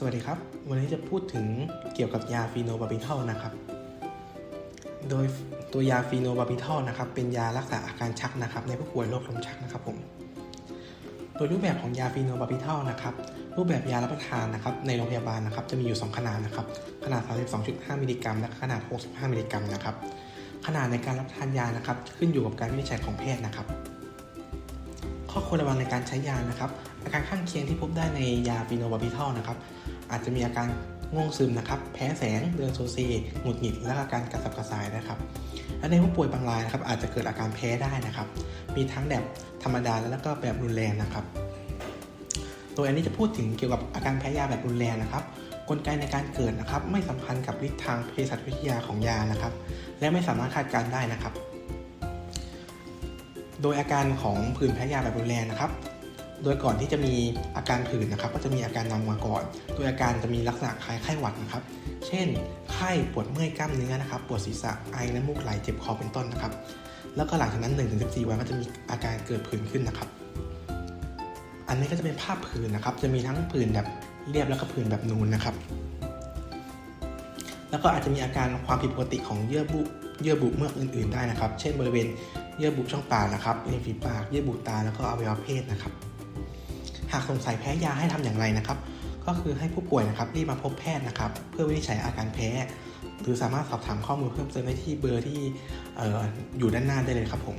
สวัสดีครับ วันนี้จะพูดถึงเกี่ยวกับยาฟีโนบาบิทัลนะครับ โดยตัวยาฟีโนบาบิทัลนะครับ เป็นยารักษาอาการชักนะครับ ในผู้ป่วยโรคลมชักนะครับผม โดยรูปแบบของยาฟีโนบาบิทัลนะครับ รูปแบบยารับประทานนะครับ ในโรงพยาบาลนะครับ จะมีอยู่ 2 ขนาดนะครับ ขนาด 32.5 มิลลิกรัม และขนาด 65 มิลลิกรัมนะครับ ขนาดในการรับประทานยานะครับ ขึ้นอยู่กับการวินิจฉัยของแพทย์นะครับ ข้อควรระวังในการใช้ยานะครับ อาการข้างเคียงที่พบได้ในยาฟีโนบาบิทัลนะครับ อาจจะมีอาการง่วงซึมนะครับ แพ้แสง เดินโซเซหงุดหงิด และอาการกระสับกระส่ายนะครับ และในผู้ป่วยบางรายนะครับอาจจะเกิดอาการแพ้ได้นะครับ มีทั้งแบบธรรมดาและก็แบบรุนแรงนะครับ โดยอันนี้จะพูดถึงเกี่ยวกับอาการแพ้ยาแบบรุนแรงนะครับ กลไกในการเกิดนะครับ ไม่สัมพันธ์กับฤทธิ์ทางเภสัชวิทยาของยานะครับ และไม่สามารถคาดการณ์ได้นะครับ โดยอาการของผื่นแพ้ยาแบบรุนแรงนะครับ โดยก่อนที่จะมีอาการผื่นนะครับ ก็จะมีอาการนำมาก่อน โดยอาการจะมีลักษณะคล้ายไข้หวัดนะครับ เช่น ไข้ปวดเมื่อยกล้ามเนื้อนะครับ ปวดศีรษะไอน้ำมูกไหลเจ็บคอเป็นต้นนะครับ แล้วก็หลังจากนั้น 1-14 วันก็จะมีอาการเกิดผื่นขึ้นนะครับ อันนี้ก็จะเป็นภาพผื่นนะครับ จะมีทั้งผื่นแบบเรียบแล้วก็ผื่นแบบนูนนะครับแล้วก็อาจจะมีอาการความผิดปกติของเยื่อบุ เยื่อบุเมืออื่น ๆได้นะครับ เช่นบริเวณเยื่อบุช่องปากนะครับริมฝีปากเยื่อบุตาแล้วก็อวัยวะเพศนะครับ หากสงสัยแพ้ยาให้ทำอย่างไรนะครับ ก็คือให้ผู้ป่วยนะครับรีบมาพบแพทย์นะครับ เพื่อวินิจฉัยอาการแพ้ หรือสามารถสอบถามข้อมูลเพิ่มเติมได้ที่เบอร์ที่อออยู่ด้านหน้าได้เลยครับผม